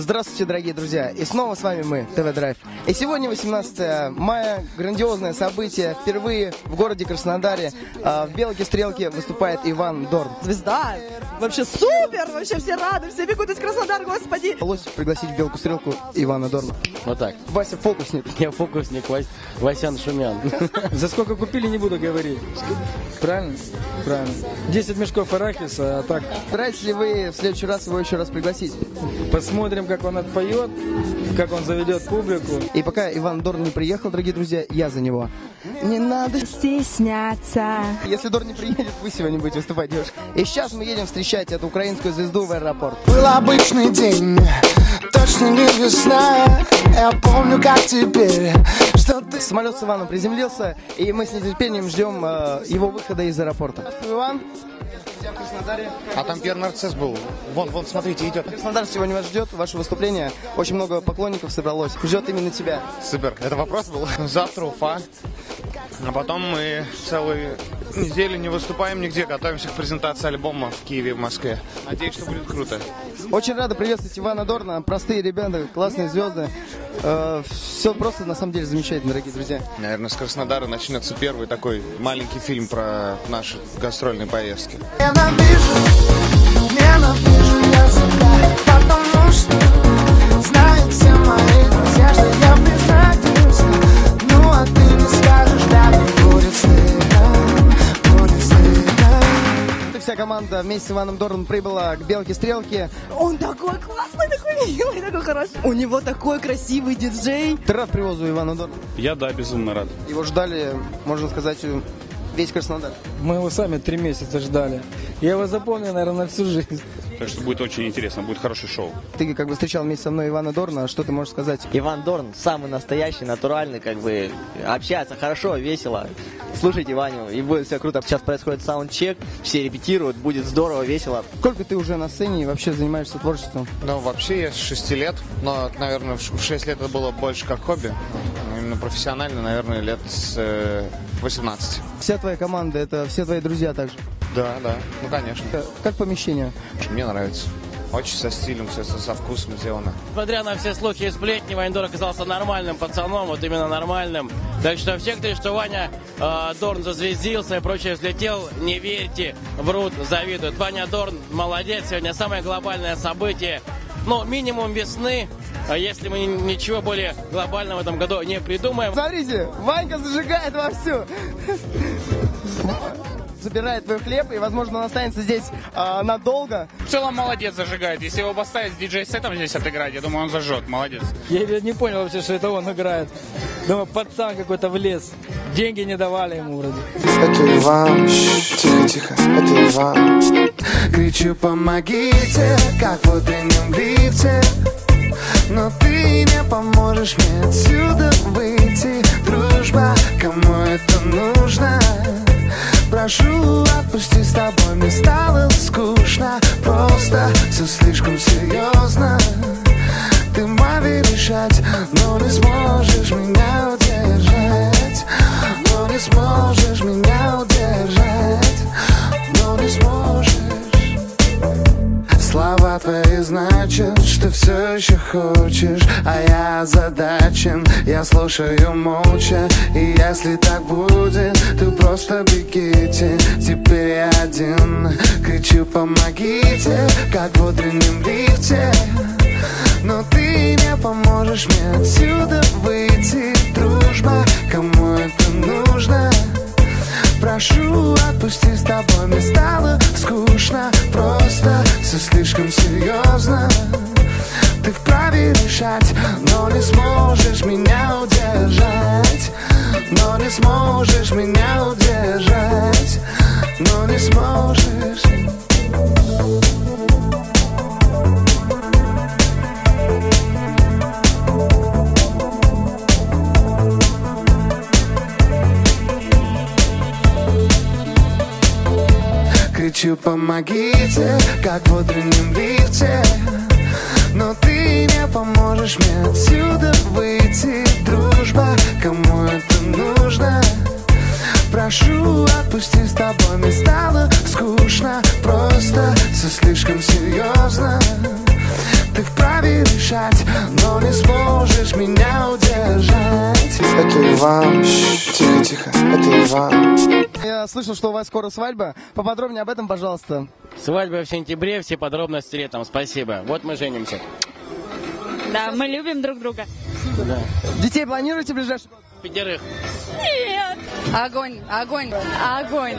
Здравствуйте, дорогие друзья! И снова с вами мы, ТВ Драйв. И сегодня 18 мая, грандиозное событие. Впервые в городе Краснодаре а, в Белке Стрелке выступает Иван Дорн. Звезда! Вообще супер! Вообще все рады, все бегут из Краснодар, господи! Удалось пригласить в Белку Стрелку Ивана Дорна. Вот так. Вася фокусник. Я фокусник Вась, Васян Шумян. За сколько купили, не буду говорить. Правильно? Правильно. 10 мешков арахиса, а так Стараетесь ли вы в следующий раз его еще раз пригласить? посмотрим, как он отпоет, как он заведет публику. И пока Иван Дорн не приехал, дорогие друзья, я за него. Не надо Стесняться. Если Дор не приедет, вы сегодня будете выступать, девушка. И сейчас мы едем встречать эту украинскую звезду в аэропорт. Был обычный день, точно не весна Я помню, как теперь, что ты Самолет с Иваном приземлился, и мы с нетерпением ждем э, его выхода из аэропорта. Здравствуй, Иван. Друзья в Краснодаре. А там первый нарцисс был. Вон, вон, смотрите, идет. Краснодар сегодня вас ждет, ваше выступление. Очень много поклонников собралось. Ждет именно тебя. Супер. Это вопрос был? Завтра Уфа. А потом мы целую неделю не выступаем нигде. Готовимся к презентации альбома в Киеве и в Москве. Надеюсь, что будет круто. Очень рада приветствовать Ивана Дорна. Простые ребята, классные звезды. Все просто, на самом деле, замечательно, дорогие друзья. Наверное, с Краснодара начнется первый такой маленький фильм про наши гастрольные поездки. Команда вместе с Иваном Дорном прибыла к Белке Стрелке. Он такой классный, такой милый, такой хороший. У него такой красивый диджей. Ты рад привозу Ивана Дорна? Я, да, безумно рад. Его ждали, можно сказать, весь Краснодар. Мы его сами три месяца ждали. Я его запомнил, наверное, на всю жизнь. Так что будет очень интересно, будет хорошее шоу. Ты как бы встречал вместе со мной Ивана Дорна, что ты можешь сказать? Иван Дорн самый настоящий, натуральный, как бы общается хорошо, весело. Слушайте Ваню, и будет все круто. Сейчас происходит саундчек, все репетируют, будет здорово, весело. Сколько ты уже на сцене и вообще занимаешься творчеством? Ну, вообще я с 6 лет, но, наверное, в ш- в 6 лет это было больше как хобби. Именно профессионально, наверное, лет с э, 18. Вся твоя команда, это все твои друзья также. Да, да, ну, конечно. Э, Как помещение? Мне нравится. Очень со стилем, все со, со вкусом сделано. Несмотря на все слухи и сплетни, Вань Дорн оказался нормальным пацаном, вот именно нормальным. Так что все, кто что Ваня э, Дорн зазвездился и прочее взлетел, не верьте, врут, завидуют. Ваня Дорн молодец, сегодня самое глобальное событие. Ну, минимум весны, а если мы ни- ничего более глобального в этом году не придумаем. Смотрите, Ванька зажигает вовсю. Забирает твой хлеб, и, возможно, он останется здесь а, надолго. В целом молодец зажигает. Если его поставить с диджей-сетом здесь отыграть, я думаю, он зажжет. Молодец. Я не понял вообще, что это он играет. Думаю, пацан какой-то влез. Деньги не давали ему вроде. Это Иван, тихо-тихо, это Иван Кричу, помогите, как в утреннем лифте Но ты не поможешь мне отсюда выйти Дружба, кому это нужно? Прошу, отпусти с тобой, мне стало скучно. Просто все слишком серьезно Ты могли решать, но не сможешь меня удержать. Но не сможешь меня еще хочешь А я озадачен, я слушаю молча И если так будет, то просто бегите. Теперь я один, кричу помогите Как в утреннем лифте. Но ты не поможешь мне отсюда выйти. Дружба, кому Кричу, помогите, как в утреннем лифте. Но ты не поможешь мне отсюда выйти. Дружба, кому это нужно? Прошу, отпусти с тобой, мне стало скучно. Просто все слишком серьезно Решать дышать Но не сможешь меня удержать Это Иван, тихо-тихо, это Иван Я слышал, что у вас скоро свадьба. Поподробнее об этом, пожалуйста. Свадьба в сентябре, все подробности летом. Спасибо. Вот мы женимся. Да, мы любим друг друга. Детей планируете в ближайший год? Пятерых. Нет. Огонь, огонь, огонь.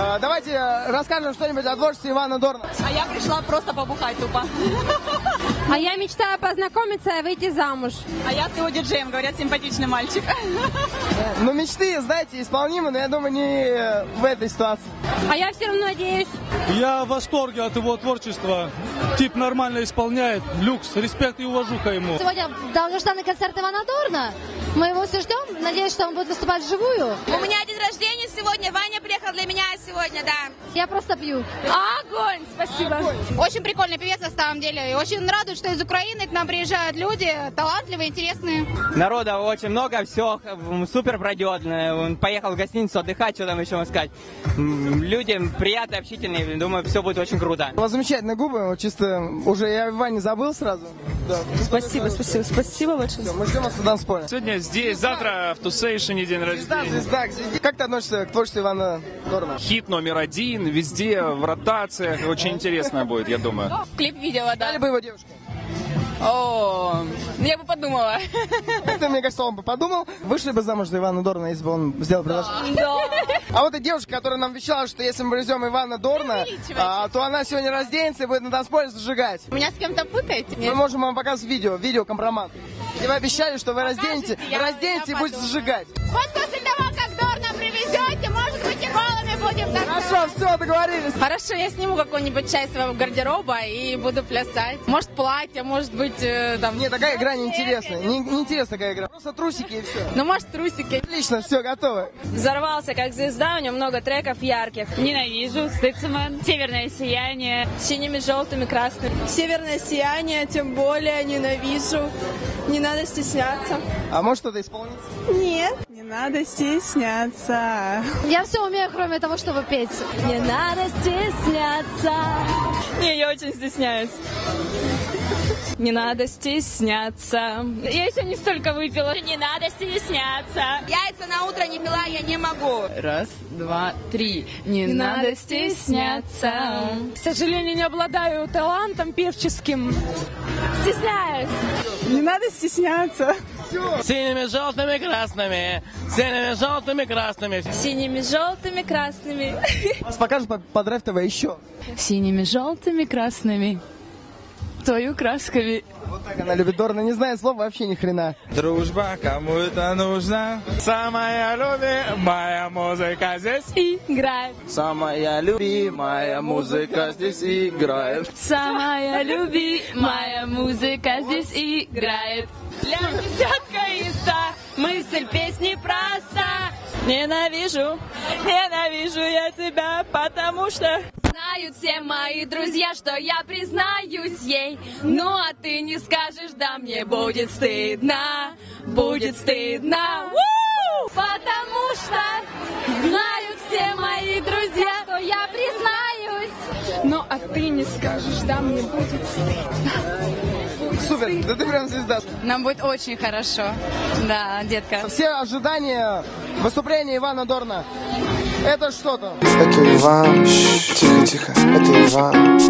А, Давайте э, расскажем что-нибудь о творчестве Ивана Дорна. А я пришла просто побухать тупо. А я мечтаю познакомиться и выйти замуж. А я с его диджеем, говорят, симпатичный мальчик. Ну, мечты, знаете, исполнимы, но я думаю, не в этой ситуации. А я все равно надеюсь. Я в восторге от его творчества. Тип нормально исполняет. Люкс, респект и уважуха ему. Сегодня долгожданный концерт Ивана Дорна. Мы его все ждем. Надеюсь, что он будет выступать вживую. У меня день рождения сегодня. Ваня приехал для меня сегодня, да. Я просто пью. Огонь! Спасибо. Очень прикольный певец на самом деле. И очень радует, что из Украины к нам приезжают люди талантливые, интересные. Народа очень много, все супер пройдет. Он поехал в гостиницу отдыхать, что там еще сказать. Люди приятные, общительные, думаю, все будет очень круто. У вас замечательные губы, вот чисто уже я Ване забыл сразу. Да. Спасибо, спасибо, спасибо большое. Всё, мы ждем вас на танцполе. Сегодня здесь, завтра в Тусейшине день рождения. звезда, звезда. Как ты относишься к творчеству Ивана Дорна? Хит номер один, везде, в ротациях. Очень интересно будет, я думаю. Клип видела, да. Стали бы его девушкой? О, я бы подумала. Ты, мне кажется, он бы подумал, вышли бы замуж за Ивана Дорна, если бы он сделал предложение? Да. А вот и девушка, которая нам вещала, что если мы привезем Ивана Дорна, а, то она сегодня разденется и будет на танцполе зажигать. Меня с кем-то путаете? Мы можем вам показать видео, видео компромат. И вы обещали, что вы разденете, разденете и будете зажигать. Вот после того, будем так Хорошо, все, договорились. Хорошо, я сниму какую-нибудь часть своего гардероба и буду плясать. Может, платье, может быть, э, там... Нет, такая игра неинтересная. Не, неинтересная такая игра. Просто трусики и все. Ну, может, трусики. Отлично, все, готово. Взорвался как звезда, у него много треков ярких. Ненавижу, Стыцман, Северное сияние, синими, желтыми, красными. Северное сияние, тем более ненавижу. Не надо стесняться. А может что-то исполнить? Нет, не надо стесняться. Я все умею, кроме того, чтобы петь. Не надо стесняться. Не, я очень стесняюсь. Не надо стесняться. Я еще не столько выпила. Не надо стесняться. Яйца на утро не пила, я не могу. Раз, два, три. Не, Не надо стесняться. К сожалению, не обладаю талантом певческим. Стесняюсь. Не надо стесняться. Синими, желтыми, красными. Синими, желтыми, красными. Синими, желтыми, красными. Вас покажут по, по Драйв ТВ еще. Синими, желтыми, красными. Твою красками. Вот так она любит Дорна, не знает слов вообще ни хрена. Дружба кому это нужна? Самая любимая музыка здесь. Играет. Самая любимая музыка здесь играет. Самая любимая музыка здесь играет. Для десятка из ста мысль песни проста. Ненавижу, ненавижу я тебя, потому что... Знают все мои друзья, что я признаюсь ей. Ну а ты не скажешь, да мне будет стыдно, будет стыдно. Потому что знают все мои друзья, что я признаюсь. Ну а ты не скажешь, да мне будет стыдно. Супер, да ты прям звезда. Нам будет очень хорошо. Да, детка. Все ожидания выступления Ивана Дорна. Это что-то. Это Иван, тихо-тихо, это Иван.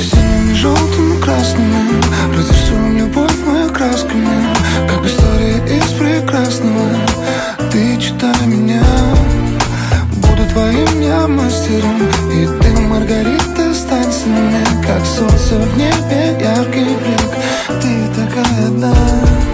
Синими, желтыми, красными Разрисуем любовь мою красками Как история из прекрасного. Ты читай меня. Буду твоим я мастером И ты, Маргарита, стань со мной Как солнце в небе, яркий блик. Ты такая одна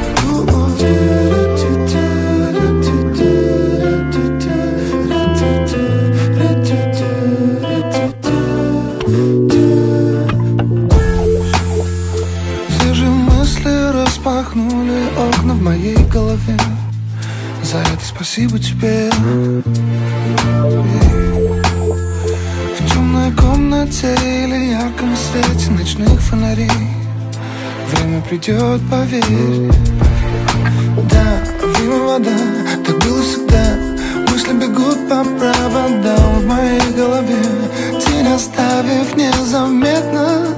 спасибо тебе. В темной комнате или ярком свете ночных фонарей. Время придет, поверь. Да, время вода, так было всегда. Мысли бегут по проводам в моей голове. Тень оставив незаметно.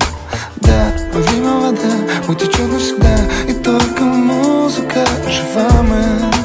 Да, время вода утечет навсегда. И только музыка жива моя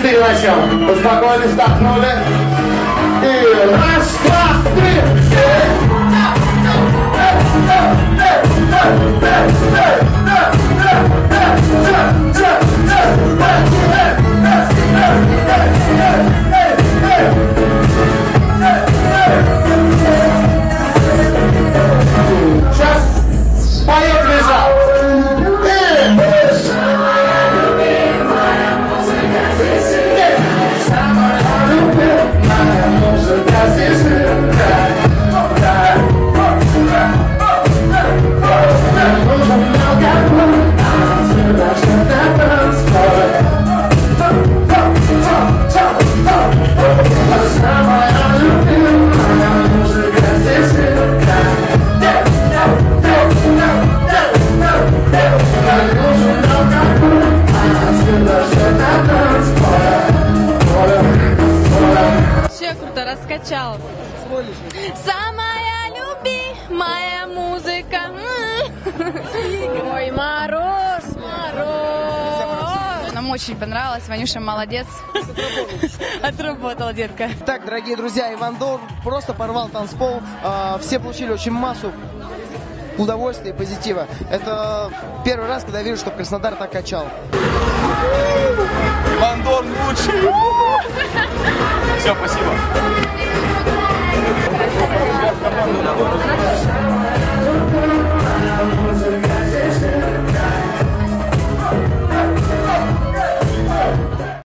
На 3-4 начнем. Успокоились, вдохнули. И раз, два, три, Сейчас очень понравилось. Ванюша молодец. Отработал, детка. Так, дорогие друзья, Иван Дор просто порвал танцпол. А, все получили очень массу удовольствия и позитива. Это первый раз, когда вижу, что Краснодар так качал. Иван Дор лучший! Все, спасибо.